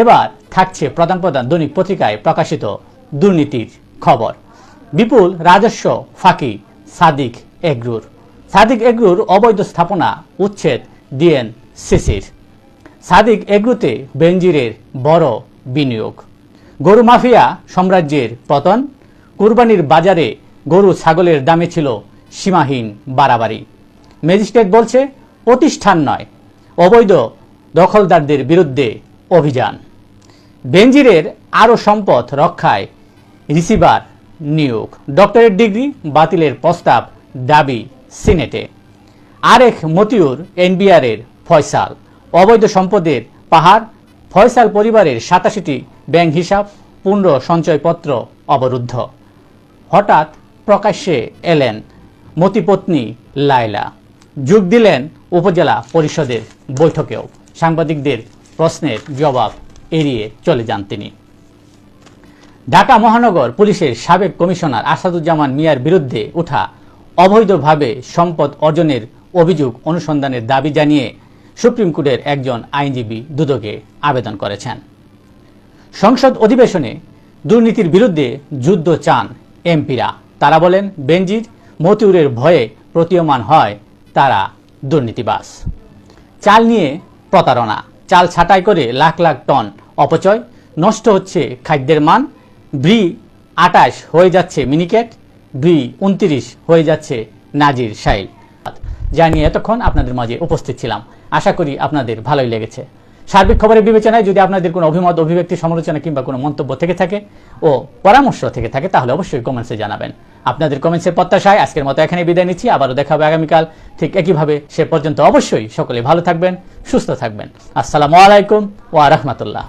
এবার থাকছে প্রধান প্রধান দৈনিক পত্রিকায় প্রকাশিত দুর্নীতির খবর। বিপুল রাজস্ব ফাঁকি, সাদিক এগ্রুর। সাদিক এগ্রুর অবৈধ স্থাপনা উচ্ছেদ দিয়েন সিসির সাদিক এগ্রুতে বেনজিরের বড় বিনিয়োগ। গরু মাফিয়া সাম্রাজ্যের পতন, কুরবানির বাজারে গরু ছাগলের দামে ছিল সীমাহীন বাড়াবাড়ি। ম্যাজিস্ট্রেট বলছে, প্রতিষ্ঠান নয়, অবৈধ দখলদারদের বিরুদ্ধে অভিযান। বেনজিরের আরও সম্পদ রক্ষায় রিসিভার নিয়োগ। ডক্টরেট ডিগ্রি বাতিলের প্রস্তাব দাবি সিনেটে। আরেক মতিউর এনবিআরের ফয়সাল। অবৈধ সম্পদের পাহাড়, ফয়সাল পরিবারের সাতাশিটি ব্যাংক হিসাব পূর্ণ সঞ্চয়পত্র অবরুদ্ধ। হঠাৎ প্রকাশ্যে এলেন মতিপত্নী লায়লা। যোগ দিলেন উপজেলা পরিষদের বৈঠকেও। সাংবাদিকদের প্রশ্নের জবাব এড়িয়ে চলে যান তিনি। ঢাকা মহানগর পুলিশের সাবেক কমিশনার আসাদুজ্জামান মিয়ার বিরুদ্ধে ওঠা অবৈধভাবে সম্পদ অর্জনের অভিযোগ অনুসন্ধানের দাবি জানিয়ে সুপ্রিম কোর্টের একজন আইনজীবী দুদকে আবেদন করেছেন। সংসদ অধিবেশনে দুর্নীতির বিরুদ্ধে যুদ্ধ চান এমপিরা। তারা বলেন, বেনজির মতিউরের ভয়ে প্রতীয়মান হয় তারা দুর্নীতিবাস চাল নিয়ে প্রতারণা। চাল ছাঁটাই করে লাখ লাখ টন অপচয়, নষ্ট হচ্ছে খাদ্যের মান ব্রি আটাশ হয়ে যাচ্ছে মিনিকেট ব্রি উনত্রিশ হয়ে যাচ্ছে নাজির সাইল যা নিয়ে এতক্ষণ আপনাদের মাঝে উপস্থিত ছিলাম। আশা করি আপনাদের ভালোই লেগেছে। সার্বিক খবরের বিবেচনায় যদি আপনাদের কোনো অভিমত, অভিব্যক্তি, সমালোচনা কিংবা কোনো মন্তব্য থেকে থাকে ও পরামর্শ থেকে থাকে, তাহলে অবশ্যই কমেন্টসে জানাবেন। আপনাদের কমেন্টসের প্রত্যাশায় আজকের মতো এখানে বিদায় নিচ্ছি। আবারও দেখা হবে আগামীকাল। ঠিক একইভাবে সে পর্যন্ত অবশ্যই সকলে ভালো থাকবেন, সুস্থ থাকবেন। আসসালামু আলাইকুম ওয়া রাহমাতুল্লাহ।